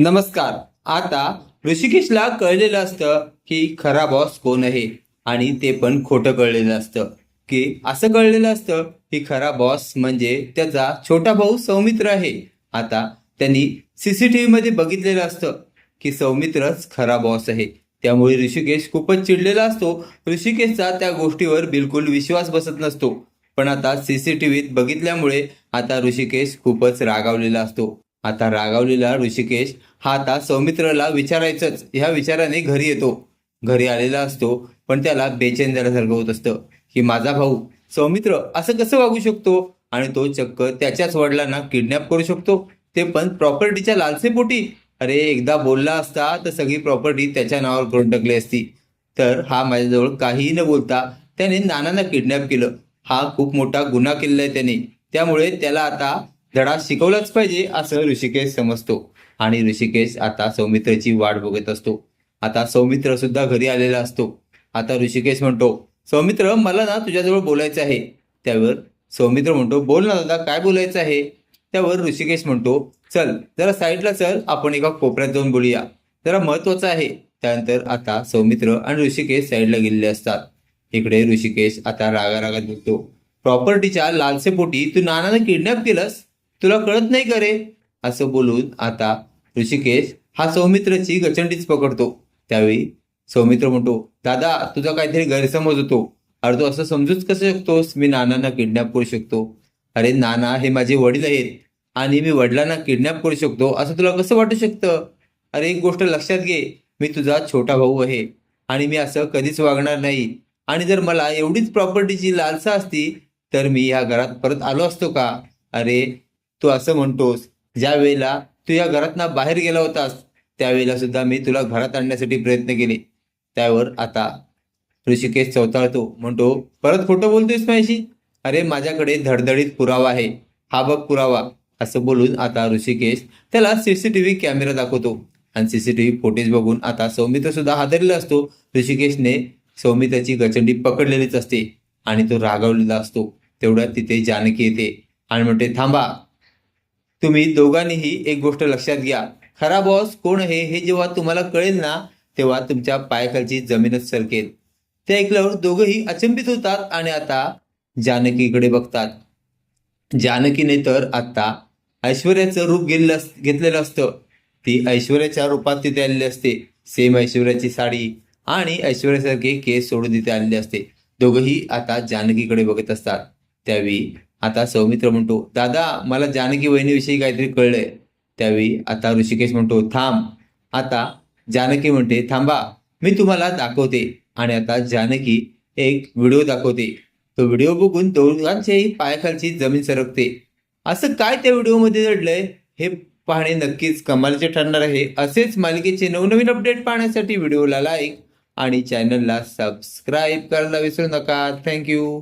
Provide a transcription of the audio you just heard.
नमस्कार. आता ऋषिकेशला कळलेलं असतं की खरा बॉस कोण आहे? आणि ते पण खोटं कळलेलं असतं. की असं कळलेलं असतं की खरा बॉस म्हणजे त्याचा छोटा भाऊ सौमित्र आहे. आता त्यांनी सीसीटीव्ही मध्ये बघितलेलं असतं की सौमित्रच खरा बॉस आहे. त्यामुळे ऋषिकेश खूपच चिडलेला असतो. ऋषिकेशचा त्या गोष्टीवर बिलकुल विश्वास बसत नसतो. पण आता सीसीटीव्हीत बघितल्यामुळे आता ऋषिकेश खूपच रागावलेला असतो. आता रागावलेला ऋषिकेश हा आता सौमित्रला विचारायचंच. ह्या विचाराने घरी येतो. घरी आलेला असतो पण त्याला बेचैन झाल्यासारखं होत असतं. की माझा भाऊ सौमित्र असं कसं वागू शकतो? आणि तो चक्क त्याच्याच वडिलांना किडनॅप करू शकतो. ते पण प्रॉपर्टीच्या लालसेपोटी अरे एकदा बोलला असता तर सगळी प्रॉपर्टी त्याच्या नावावर करून टाकली असती. तर हा माझ्याजवळ काहीही न बोलता त्याने नानांना किडनॅप केलं. हा खूप मोठा गुन्हा केलेला आहे त्याने. त्यामुळे त्याला आता धडा शिकवलाच पाहिजे असं ऋषिकेश समजतो. आणि ऋषिकेश आता सौमित्रची वाट बघत असतो. आता सौमित्र सुद्धा घरी आलेला असतो. आता ऋषिकेश म्हणतो सौमित्र मला ना तुझ्याजवळ बोलायचं आहे. त्यावर सौमित्र म्हणतो बोल ना दादा काय बोलायचं आहे? त्यावर ऋषिकेश म्हणतो चल जरा साईडला चल आपण एका कोपऱ्यात जाऊन बोलूया. जरा महत्वाचं आहे. त्यानंतर आता सौमित्र आणि ऋषिकेश साईडला गेलेले असतात. इकडे ऋषिकेश आता रागा रागात बोलतो प्रॉपर्टीच्या लालसेपोटी तू नानानं किडनॅप केलंस? तुला कळत नाही का रे? असं बोलून आता ऋषिकेश हा सौमित्रची गचंडीच पकडतो. त्यावेळी सौमित्र म्हणतो दादा तुझा काहीतरी गैरसमज होतो. अरे तू असं समजूच कसं शकतोस? मी नानांना किडनॅप करू शकतो. अरे नाना हे माझे वडील आहेत आणि मी वडिलांना किडनॅप करू शकतो. असं तुला कसं वाटू शकतं? अरे एक गोष्ट लक्षात घे. मी तुझा छोटा भाऊ आहे आणि मी असं कधीच वागणार नाही. आणि जर मला एवढीच प्रॉपर्टीची लालसा असती तर मी या घरात परत आलो असतो का? अरे तू असं म्हणतोस ज्या वेळेला तू या घरातनं बाहेर गेला होतास त्यावेळेला सुद्धा मी तुला घरात आणण्यासाठी प्रयत्न केले. त्यावर आता ऋषिकेश चौताळतो. म्हणतो परत खोटं बोलतोयस माझ्याशी? अरे माझ्याकडे धडधडीत पुरावा आहे. हा बघ पुरावा. असं बोलून आता ऋषिकेश त्याला सीसीटीव्ही कॅमेरा दाखवतो. आणि सीसीटीव्ही फुटेज बघून आता सौमित्र सुद्धा हादरलेला असतो. ऋषिकेशने सौमित्राची गचंडी पकडलेलीच असते आणि तो रागावलेला असतो. तेवढ्यात तिथे जानकी येते आणि म्हणते थांबा तुम्ही दोघांनीही एक गोष्ट लक्षात घ्या. खरा बॉस कोण आहे हे जेव्हा तुम्हाला कळेल ना तेव्हा तुमच्या पायाखालची जमीनच सरकेल. ते ऐकल्यावर दोघंही अचंबित होतात आणि आता जानकीकडे बघतात. जानकीने तर आता ऐश्वर्याचं रूप गेलेलं घेतलेलं असतं. ती ऐश्वर्याच्या रूपात तिथे आलेली असते. सेम ऐश्वर्याची साडी आणि ऐश्वर्यासारखे केस सोडून तिथे आलेले असते. दोघंही आता जानकीकडे बघत असतात. त्यावेळी आता सौमित्र म्हणतो दादा मला जानकी वहिनीविषयी काहीतरी कळलंय. त्यावेळी आता ऋषिकेश म्हणतो थांब आता जानकी म्हणते थांबा मी तुम्हाला दाखवते. आणि आता जानकी एक व्हिडिओ दाखवते. तो व्हिडिओ बघून दोघांच्याही पायाखालची जमीन सरकते. असं काय त्या व्हिडिओमध्ये घडलंय? हे पाहणे नक्कीच कमालीचे ठरणार आहे. असेच मालिकेचे नवनवीन अपडेट पाहण्यासाठी व्हिडिओला लाईक आणि चॅनलला सबस्क्राईब करायला विसरू नका. थँक्यू